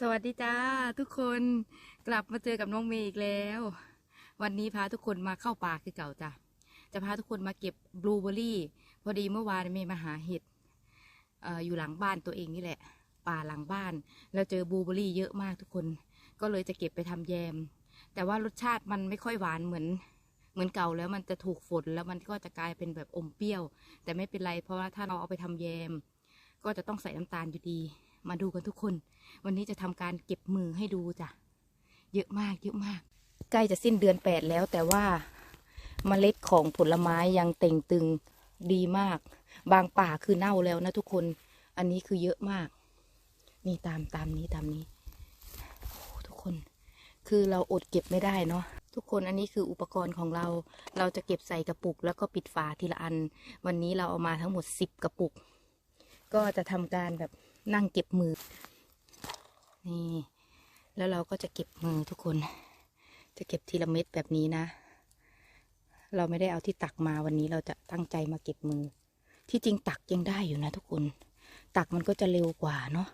สวัสดีจ้าทุกคนกลับมาเจอกับน้องเมย์อีกแล้ว วันนี้พาทุกคนมาเข้าป่าคือเก่าจ้ะจะพาทุกคนมาเก็บบลูเบอร์รี่ พอดีเมื่อวานเมย์มาหาเห็ดเอออยู่หลังบ้านตัวเองนี่แหละ ป่าหลังบ้าน แล้วเจอบลูเบอร์รี่เยอะมากทุกคน ก็เลยจะเก็บไปทำแยม แต่ว่ารสชาติมันไม่ค่อยหวานเหมือนเหมือนเก่าแล้วมันจะถูกฝนแล้วมันก็จะกลายเป็นแบบอมเปรี้ยว แต่ไม่เป็นไรเพราะว่าถ้าเราเอาไปทำแยม ก็จะต้องใส่น้ำตาลอยู่ดี มาดูกันทุกคน วันนี้จะทำการเก็บมือให้ดูจ้ะ เยอะมากเยอะมาก ใกล้จะสิ้นเดือนแปดแล้วแต่ว่าเมล็ดของผลไม้ยังเต่งตึงดีมาก บางป่าคือเน่าแล้วนะทุกคน อันนี้คือเยอะมาก นี่ตามตามนี้ตามนี้โอ้ทุกคน คือเราอดเก็บไม่ได้เนาะทุกคนอันนี้คืออุปกรณ์ของเรา เราจะเก็บใส่กระปุก แล้วก็ปิดฝาทีละอัน วันนี้เราเอามาทั้งหมดสิบกระปุก ก็จะทำการแบบ นั่งเก็บมือ นี่ แล้วเราก็จะเก็บมือทุกคน จะเก็บทีละเม็ดแบบนี้นะ เราไม่ได้เอาที่ตักมาวันนี้เราจะตั้งใจมาเก็บมือ ที่จริงตักยังได้อยู่นะทุกคน ตักมันก็จะเร็วกว่าเนาะ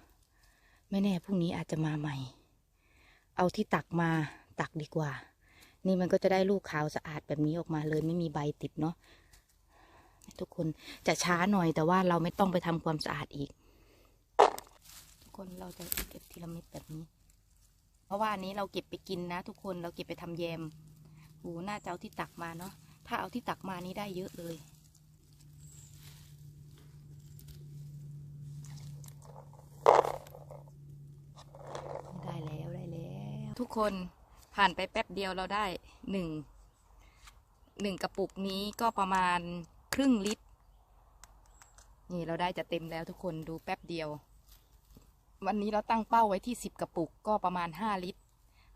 ไม่แน่พรุ่งนี้อาจจะมาใหม่ เอาที่ตักมาตักดีกว่า นี่มันก็จะได้ลูกขาวสะอาดแบบนี้ออกมาเลย ไม่มีใบติดเนาะทุกคนจะช้าหน่อยแต่ว่าเราไม่ต้องไปทำความสะอาดอีก คนเราจะเก็บทีละเม็ดแบบนี้ เพราะว่าอันนี้เราเก็บไปกินนะ ทุกคนเราเก็บไปทำแยมโหน่าจะเอาที่ตักมาเนาะถ้าเอาที่ตักมานี่ได้เยอะเลยได้แล้วได้แล้ว ทุกคนผ่านไปแป๊บเดียวเราได้หนึ่งหนึ่งกระปุกนี้ก็ประมาณครึ่งลิตร นี่เราได้จะเต็มแล้วทุกคนดูแป๊บเดียว วันนี้เราตั้งเป้าไว้ที่สิบกระปุกก็ประมาณห้าลิตร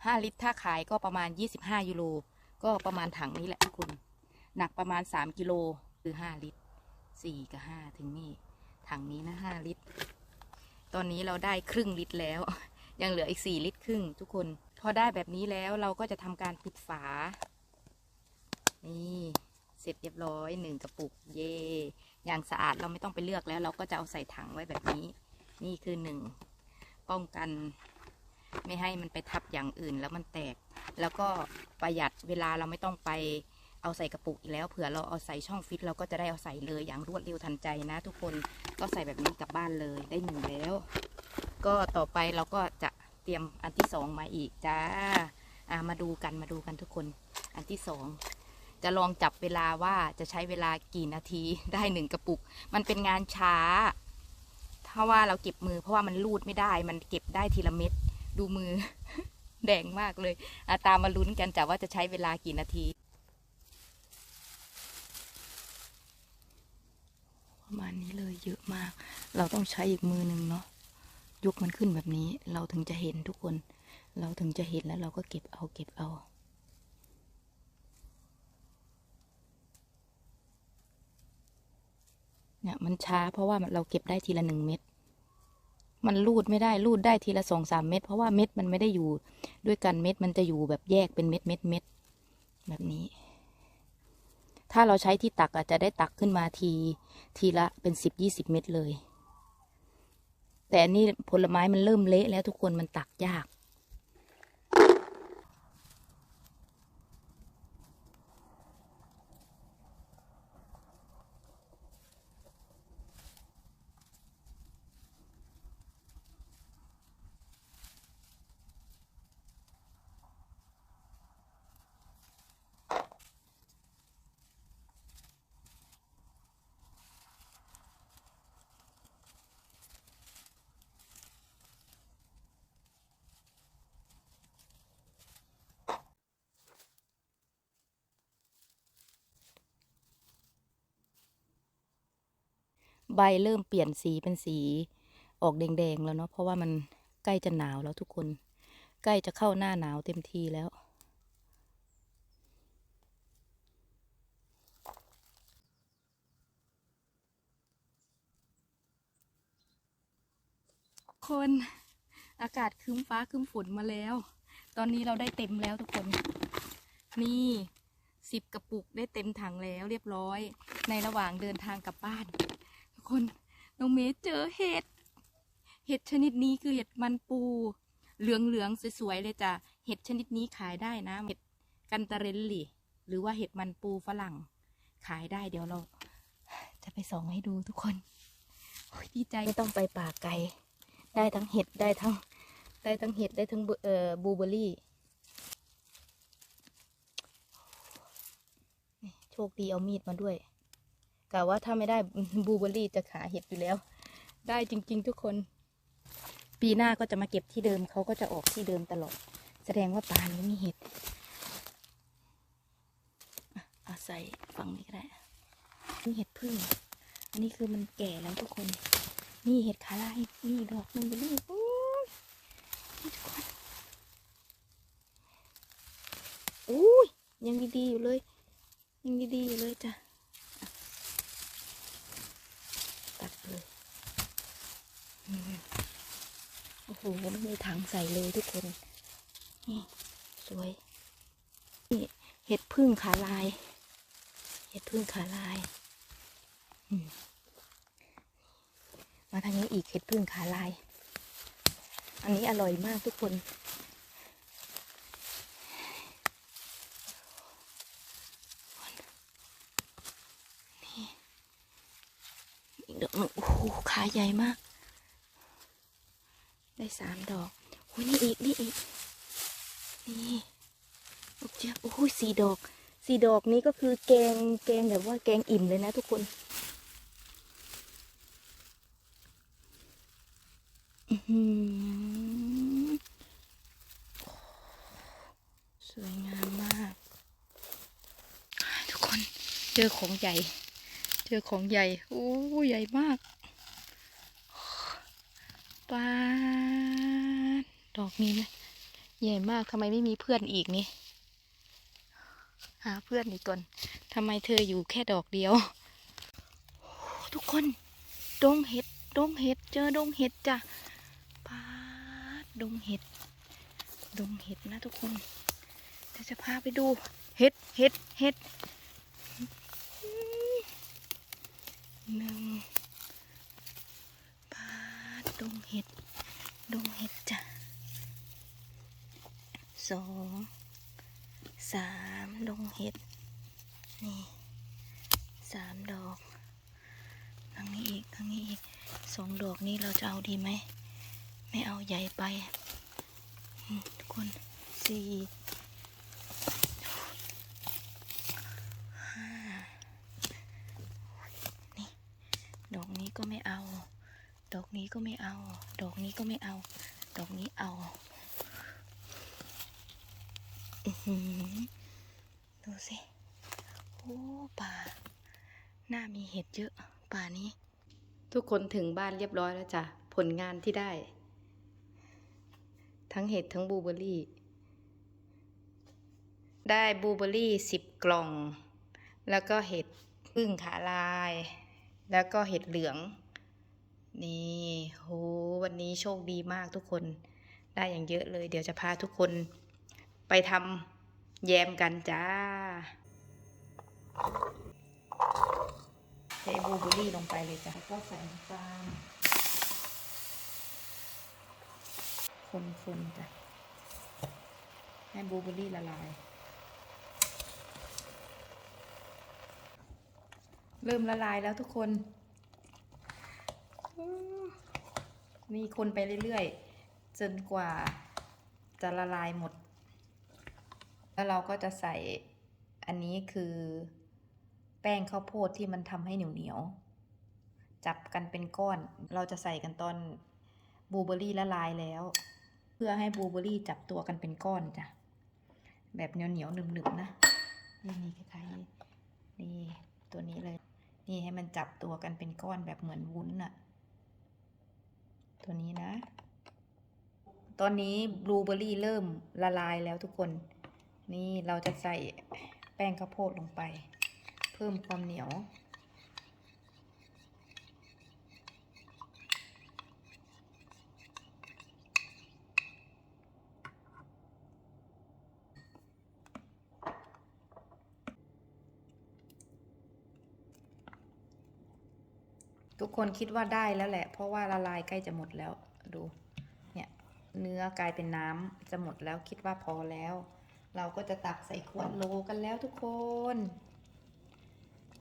ห้าลิตร ถ้าขายก็ประมาณยี่สิบห้ายูโรก็ประมาณถังนี้แหละทุกคนหนักประมาณสามกิโลคือห้าลิตรสี่กับห้าถึงนี่ ถังนี้นะห้าลิตร ตอนนี้เราได้ครึ่งลิตรแล้ว ยังเหลืออีกสี่ลิตรครึ่งทุกคน พอได้แบบนี้แล้วเราก็จะทำการปิดฝา นี่เสร็จเรียบร้อยหนึ่งกระปุกเย่อย่างสะอาดเราไม่ต้องไปเลือกแล้ว เราก็จะเอาใส่ถังไว้แบบนี้ นี่คือหนึ่ง ป้องกัน ไม่ให้มันไปทับอย่างอื่นแล้วมันแตก แล้วก็ประหยัดเวลาเราไม่ต้องไปเอาใส่กระปุกอีกแล้วเผื่อเราเอาใส่ช่องฟิตเราก็จะได้เอาใส่เลยอย่างรวดเร็วทันใจนะ ทุกคนก็ใส่แบบนี้กลับบ้านเลยได้หนึ่งแล้ว ก็ต่อไปเราก็จะเตรียมอันที่สองมาอีกจ้าอ่ามาดูกันมาดูกันทุกคนอันที่สองจะลองจับเวลาว่าจะใช้เวลากี่นาทีได้หนึ่งกระปุก มันเป็นงานช้า ถ้าว่าเราเก็บมือ เพราะว่ามันรูดไม่ได้ มันเก็บได้ทีละเม็ดดูมือ แดงมากเลยอาตามมาลุ้นกันจ้ะว่าจะใช้เวลากี่นาที ประมาณนี้เลยเยอะมาก เราต้องใช้อีกมือหนึ่งเนาะยกมันขึ้นแบบนี้ เราถึงจะเห็นทุกคน เราถึงจะเห็นแล้วเราก็เก็บเอาเก็บเอา เนี่ยมันช้าเพราะว่าเราเก็บได้ทีละหนึ่งเม็ด มันรูดไม่ได้รูดได้ทีละสองสามเม็ดเพราะว่าเม็ดมันไม่ได้อยู่ด้วยกันเม็ดมันจะอยู่แบบแยกเป็นเม็ดเม็ดเม็ดแบบนี้ ถ้าเราใช้ที่ตักอาจจะได้ตักขึ้นมาทีทีละเป็นสิบยี่สิบเม็ดเลย แต่อันนี้ผลไม้มันเริ่มเละแล้วทุกคนมันตักยาก ใบเริ่มเปลี่ยนสีเป็นสีออกแดงๆแล้วเนาะเพราะว่ามันใกล้จะหนาวแล้วทุกคน ใกล้จะเข้าหน้าหนาวเต็มทีแล้ว คนอากาศคึ้มฟ้าคึ้มฝนมาแล้ว ตอนนี้เราได้เต็มแล้วทุกคน นี่สิบกระปุกได้เต็มถังแล้วเรียบร้อย ในระหว่างเดินทางกลับบ้าน คนน้องเมย์เจอเห็ด เห็ดชนิดนี้คือเห็ดมันปู เหลืองๆสวยๆเลยจ้ะ เห็ดชนิดนี้ขายได้นะ เห็ดกันตะเรนลี่ หรือว่าเห็ดมันปูฝรั่ง ขายได้เดี๋ยวเรา จะไปส่องให้ดูทุกคนดีใจไม่ต้องไปป่าไกล ได้ทั้งเห็ดได้ทั้ง ได้ทั้งเห็ดได้ทั้งเอ่อบูเบอร์รี่โชคดีเอามีดมาด้วย กะว่าถ้าไม่ได้บลูเบอร์รี่จะขาเห็ดอยู่แล้ว ได้จริง ๆ ทุกคน ปีหน้าก็จะมาเก็บที่เดิมเขาก็จะออกที่เดิมตลอด แสดงว่าป่านี้มีเห็ดอะเอาใส่ฝั่งนี้ก็ได้นี่เห็ดพึ่ง อันนี้คือมันแก่แล้วทุกคน นี่เห็ดขาลานี่ดอกหนึงไปเลยโอ้ยนี่ทุกคนอุ้ยยังดีๆอยู่เลย ยังดีๆอยู่เลยจ้ะอะตัดเลยอืม โอ้โหไม่มีถังใส่เลยทุกคนนี่สวยนี่เห็ดพึ่งขาลาย เห็ดพึ่งขาลายมมาทางนี้อีกเห็ดพึ่งขาลาย อันนี้อร่อยมากทุกคน นี่อีกดอกหนึ่งโอ้โหขาใหญ่มาก ได้สามดอกโอ้ยนี่อีกนี่อีกนี่โอเจ้าโอ้ยสี่ดอกสี่ดอกนี้ก็คือแกงแกงแบบว่าแกงอิ่มเลยนะทุกคนอื้อหือสวยงามมาก ทุกคนเจอของใหญ่ เจอของใหญ่โอ้ใหญ่มาก ปาดดอกนี้นะใหญ่มากทำไมไม่มีเพื่อนอีกนี่ หาเพื่อนอีกก่อนทำไมเธออยู่แค่ดอกเดียว ทุกคน ดงเห็ด ดงเห็ด เจอดงเห็ดจ้ะปาดดงเห็ด ดงเห็ดนะทุกคนเดี๋ยวจะพาไปดู เห็ด เห็ด เห็ดหนึ่ง ดงเห็ด ดงเห็ดจ้ะสองสามดงเห็ด นี่สามดอกทางนี้อีกทางนี้อีกสองดอกนี้เราจะเอาดีไหม ไม่เอาใหญ่ไปทุกคนสี่ห้านี่ ดอกนี้ก็ไม่เอา ดอก นี้ก็ไม่เอา ดอกนี้ก็ไม่เอา ดอกนี้เอาอดูสิโอ้ป่าน่ามีเห็ดเยอะ ป่านี้ ทุกคนถึงบ้านเรียบร้อยแล้วจ้ะ ผลงานที่ได้ ทั้งเห็ดทั้งบูเบอร์รี่ ได้บูเบอร์รี่สิบกล่อง แล้วก็เห็ดพึ่งขาลาย แล้วก็เห็ดเหลือง นี่โหวันนี้โชคดีมากทุกคนได้อย่างเยอะเลย เดี๋ยวจะพาทุกคนไปทำแยมกันจ้าเทบลูเบอร์รี่ลงไปเลยจ้ะแล้วก็ใส่น้ำตาลคนๆจ้ะให้บลูเบอร์รี่ละลาย เริ่มละลายแล้วทุกคน นี่คนไปเรื่อยๆ จนกว่าจะละลายหมด แล้วเราก็จะใส่อันนี้คือแป้งข้าวโพดที่มันทำให้เหนียวเหนียวๆจับกันเป็นก้อน เราจะใส่กันตอนบลูเบอร์รี่ละลายแล้ว เพื่อให้บลูเบอร์รี่จับตัวกันเป็นก้อนจ้ะ แบบเหนียวเหนียวๆหนึบหนึบๆนะ นี่นี่คล้ายๆนี่ตัวนี้เลย นี่ให้มันจับตัวกันเป็นก้อนแบบเหมือนวุ้นอะ ตัวนี้นะ ตอนนี้บลูเบอร์รี่เริ่มละลายแล้วทุกคน นี่เราจะใส่แป้งข้าวโพดลงไป เพิ่มความเหนียว ทุกคนคิดว่าได้แล้วแหละ เพราะว่าละลายใกล้จะหมดแล้วดู เนี่ยเนื้อกลายเป็นน้ำจะหมดแล้วคิดว่าพอแล้ว เราก็จะตักใส่ขวดโหลกันแล้วทุกคน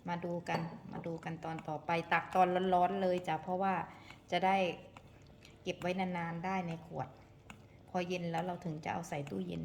มาดูกันมาดูกันตอนต่อไปตักตอนร้อนๆเลยจ้ะเพราะว่าจะได้เก็บไว้นานๆได้ในขวด พอเย็นแล้วเราถึงจะเอาใส่ตู้เย็น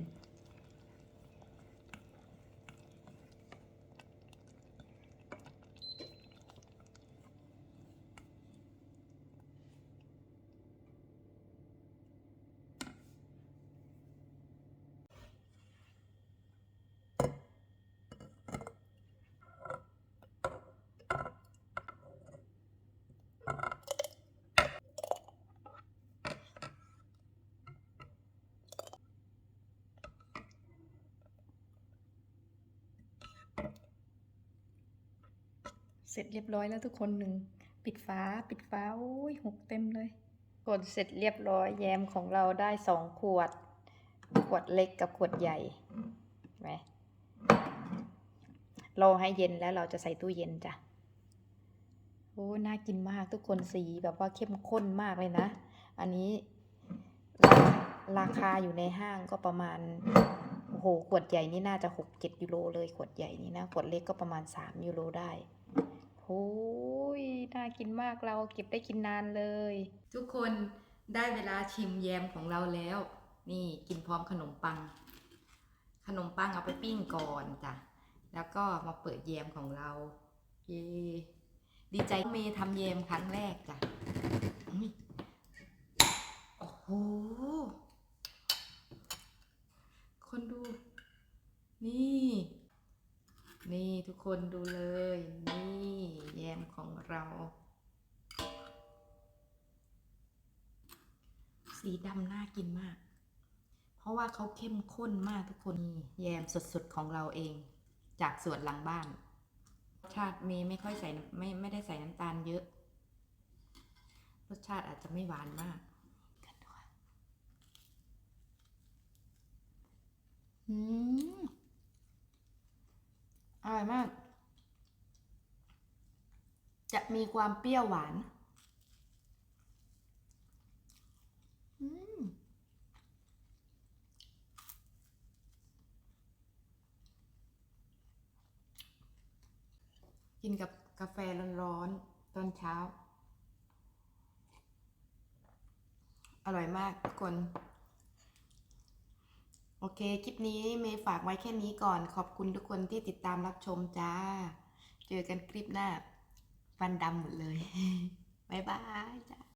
เสร็จเรียบร้อยแล้วทุกคนหนึ่งปิดฝาปิดฝาโอ้ยหกเต็มเลย กดเสร็จเรียบร้อยแยมของเราได้สองขวด ขวดเล็กกับขวดใหญ่ไหมรอให้เย็นแล้วเราจะใส่ตู้เย็นจ้ะโอ้น่ากินมากทุกคนสีแบบว่าเข้มข้นมากเลยนะ อันนี้ราคาอยู่ในห้างก็ประมาณ โอ้โหขวดใหญ่นี่น่าจะหกเจ็ดยูโรเลยขวดใหญ่นี่นะขวดเล็กก็ประมาณสามยูโรได้โอ้ยน่ากินมากเราเก็บได้กินนานเลย ทุกคนได้เวลาชิมแยมของเราแล้ว นี่กินพร้อมขนมปัง ขนมปังเอาไปปิ้งก่อนจ้ะแล้วก็มาเปิดแยมของเราเย้ดีใจเมย์ทำแยมครั้งแรกจ้ะโอ้โห คนดู นี่ นี่ทุกคนดูเลย นี่แยมของเรา สีดำน่ากินมาก เพราะว่าเขาเข้มข้นมากทุกคนนี่แยมสดๆของเราเอง จากสวนหลังบ้านรสชาติมย์ไม่ค่อยใส่ไม่ไม่ได้ใส่น้ำตาลเยอะ รสชาติอาจจะไม่หวานมากกันดูค่ะ อืมอร่อยมาก จะมีความเปรี้ยวหวาน อืม กินกับกาแฟร้อนๆ ตอนเช้า อร่อยมากทุกคน โอเค คลิปนี้เมย์ฝากไว้แค่นี้ก่อน ขอบคุณทุกคนที่ติดตามรับชมจ้า เจอกันคลิปหน้า ฟันดำหมดเลย บ๊ายบายจ้า